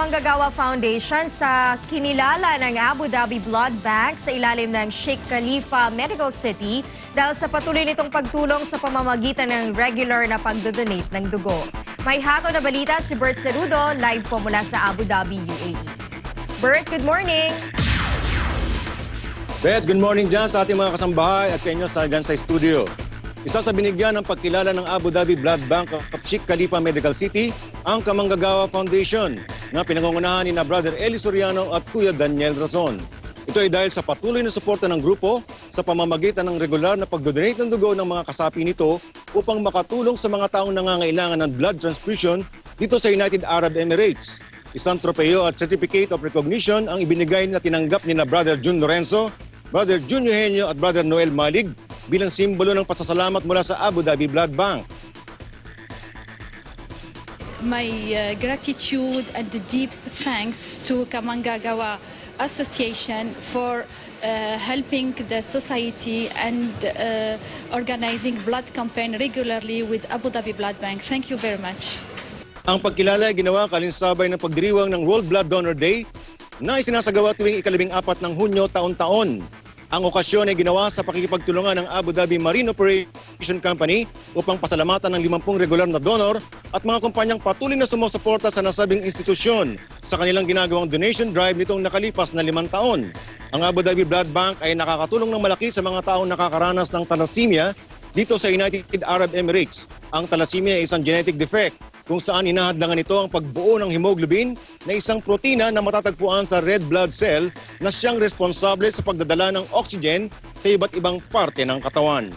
Kamanggagawa Foundation sa kinilala ng Abu Dhabi Blood Bank sa ilalim ng Sheikh Khalifa Medical City dahil sa patuloy nitong pagtulong sa pamamagitan ng regular na pagdodonate ng dugo. May hato na balita si Bert Cerudo live po mula sa Abu Dhabi, UAE. Bert, good morning! Beth, good morning dyan sa ating mga kasambahay at sa inyo sa dyan studio. Isa sa binigyan ng pagkilala ng Abu Dhabi Blood Bank of Sheikh Khalifa Medical City ang Kamanggagawa Foundation na pinangungunahan ni na Brother Eli Soriano at Kuya Daniel Razon. Ito ay dahil sa patuloy na suporta ng grupo sa pamamagitan ng regular na pagdodonate ng dugo ng mga kasapi nito upang makatulong sa mga taong nangangailangan ng blood transfusion dito sa United Arab Emirates. Isang tropeo at certificate of recognition ang ibinigay na tinanggap ni na Brother Jun Lorenzo, Brother Jun Eugenio at Brother Noel Malig bilang simbolo ng pasasalamat mula sa Abu Dhabi Blood Bank. My uh, gratitude and deep thanks to Kamangagawa Association for uh, helping the society and uh, organizing blood campaign regularly with Abu Dhabi Blood Bank. Thank you very much. Ang pagkilala ay ginawa kalinsabay ng pagdiriwang ng World Blood Donor Day na isinasagawa tuwing ikalabing apat ng Hunyo taon-taon. Ang okasyon ay ginawa sa pakikipagtulungan ng Abu Dhabi Marine Operation Company upang pasalamatan ng 50 regular na donor at mga kumpanyang patuloy na sumusuporta sa nasabing institusyon sa kanilang ginagawang donation drive nitong nakalipas na limang taon. Ang Abu Dhabi Blood Bank ay nakakatulong ng malaki sa mga taong nakakaranas ng thalassemia dito sa United Arab Emirates. Ang thalassemia ay isang genetic defect kung saan inahadlangan nito ang pagbuo ng hemoglobin na isang protina na matatagpuan sa red blood cell na siyang responsable sa pagdadala ng oxygen sa iba't ibang parte ng katawan.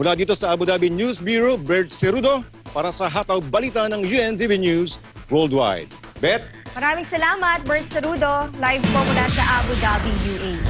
Mula dito sa Abu Dhabi News Bureau, Bert Cerudo para sa Hataw Balita ng UNTV News Worldwide. Bet? Maraming salamat, Bert Cerudo, live po mula sa Abu Dhabi, UAE.